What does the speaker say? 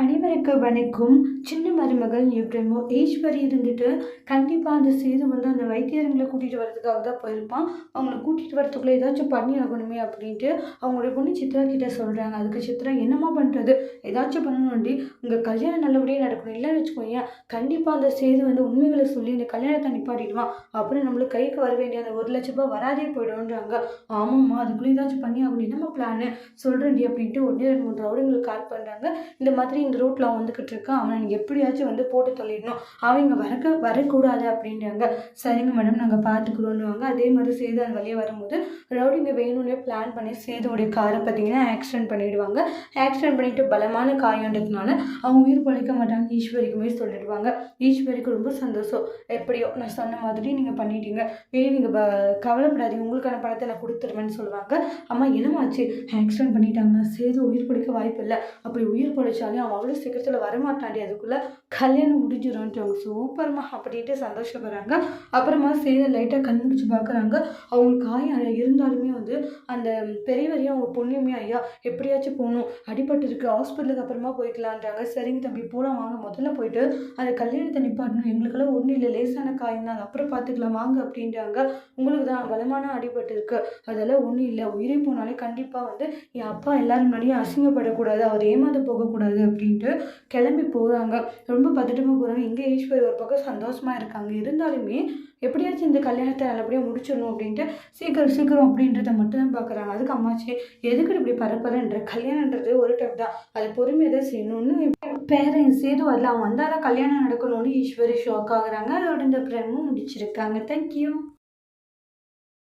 அனைவருக்கு வணக்கம். சின்ன மருமகள் எப்படிமோ ஈஸ்வரி இருந்துட்டு கண்டிப்பாக அந்த சேது வந்து அந்த வைத்தியருங்களை கூட்டிகிட்டு வரதுக்காக தான் போயிருப்பான். அவங்கள கூட்டிகிட்டு வரதுக்குள்ளே ஏதாச்சும் பண்ணி ஆகணுமே அப்படின்ட்டு அவங்களுடைய பொண்ணு சித்ரா கிட்டே சொல்கிறாங்க அதுக்கு சித்ரா என்னம்மா பண்ணுறது ஏதாச்சும் பண்ணணும்டி. உங்கள் கல்யாணம் நல்லபடியாக நடக்கணும். இல்லைன்னு வச்சுக்கோங்க கண்டிப்பாக அந்த சேது வந்து உண்மைகளை சொல்லி இந்த கல்யாணத்தை நிப்பாட்டிடுவான். அப்புறம் நம்மளுக்கு கைக்கு வர வேண்டிய அந்த ஒரு லட்ச ரூபாய் வராதே போயிடும்ன்றாங்க. ஆமாம்மா அதுக்குள்ளே ஏதாச்சும் பண்ணி ஆகணும். என்னம்மா பிளானு சொல்கிறேன்டி அப்படின்ட்டு ஒன்றே ரெண்டு மூணு ரவுடிங்களுக்கு கால் பண்ணுறாங்க இந்த மாதிரி இந்த ரோட்டில் வந்துக்கிட்டு இருக்கான் அவனை நீங்கள் எப்படியாச்சும் வந்து போட்டு தள்ளிடணும். அவன் இங்கே வரக்க வரக்கூடாது அப்படின்றாங்க. சரிங்க மேடம் நாங்கள் பார்த்துக்குறோன்னுவாங்க அதே மாதிரி சேது அந்த வழியே வரும்போது ரவுடிங்க வேணும்னே பிளான் பண்ணி சேதுடைய காரை பார்த்தீங்கன்னா ஆக்சிடென்ட் பண்ணிடுவாங்க. ஆக்சிடென்ட் பண்ணிட்டு பலமான காயன்றதுனால அவங்க உயிர் பழிக்க மாட்டாங்க. ஈஸ்வரிக்குமே சொல்லிடுவாங்க. ஈஸ்வரிக்கு ரொம்ப சந்தோஷம். எப்படியோ நான் சொன்ன மாதிரி நீங்கள் பண்ணிட்டீங்க. இனி நீங்கள் ப கவலைப்படாதீங்க. உங்களுக்கான பணத்தை நான் கொடுத்துருவேன்னு சொல்லுவாங்க. அம்மா என்னமாச்சு ஆக்சிடென்ட் பண்ணிட்டாங்க. சேது உயிர் பிடிக்க வாய்ப்பு இல்லை அப்படி உயிர் பிழைச்சாலே அவன் அவ்வளோ சீக்கிரத்தில் வரமாட்டாண்டி அதுக்குள்ளே கல்யாணம் முடிஞ்சிடும்ட்டு அவங்க சூப்பர்மா அப்படின்ட்டு சந்தோஷப்படுறாங்க. அப்புறமா சேது லைட்டாக கண் முடிச்சு பார்க்குறாங்க. அவங்களுக்கு காயம் இருந்தாலுமே வந்து அந்த பெரியவரையும் அவங்க பொண்ணுமே ஐயா எப்படியாச்சும் போகணும். அடிபட்டுருக்கு. ஹாஸ்பிட்டலுக்கு அப்புறமா போய்க்கலான்றாங்க சரிங்க தம்பி போகலாம் வாங்க. முதல்ல போயிட்டு அந்த கல்யாணத்தை நிப்பாட்டணும். எங்களுக்கெல்லாம் ஒன்றும் இல்லை. லேசான காயம் தான் அப்புறம் பார்த்துக்கலாம். வாங்க அப்படின்றாங்க. உங்களுக்கு தான் பலமான அடிபட்டு இருக்கு அதெல்லாம் ஒன்றும் இல்லை. உயிரே போனாலே கண்டிப்பாக வந்து என் அப்பா எல்லோரும் முன்னாடியும் அசிங்கப்படக்கூடாது. அவர் ஏமாந்து போகக்கூடாது அப்படின்ட்டு கிளம்பி போகிறாங்க ரொம்ப பதட்டமாக போகிறாங்க எங்கள் ஈஸ்வரி ஒரு பக்கம் சந்தோஷமாக இருக்காங்க. இருந்தாலுமே எப்படியாச்சும் இந்த கல்யாணத்தை நல்லபடியாக முடிச்சிடணும் அப்படின்ட்டு சீக்கிரம் சீக்கிரம் அப்படின்றத மட்டும்தான் பார்க்குறாங்க. அதுக்கு அம்மாச்சி எதுக்கு இப்படி பரப்பரன்ற கல்யாணன்றது ஒரு டைப் தான். அது பொறுமையாக தான் செய்யணும்னு பேரன் சேது வரல. அவன் வந்தால் தான் கல்யாணம் நடக்கணும்னு ஈஸ்வரி ஷாக் ஆகுறாங்க. அதோட இந்த பிரமும் முடிச்சிருக்காங்க. தேங்க்யூ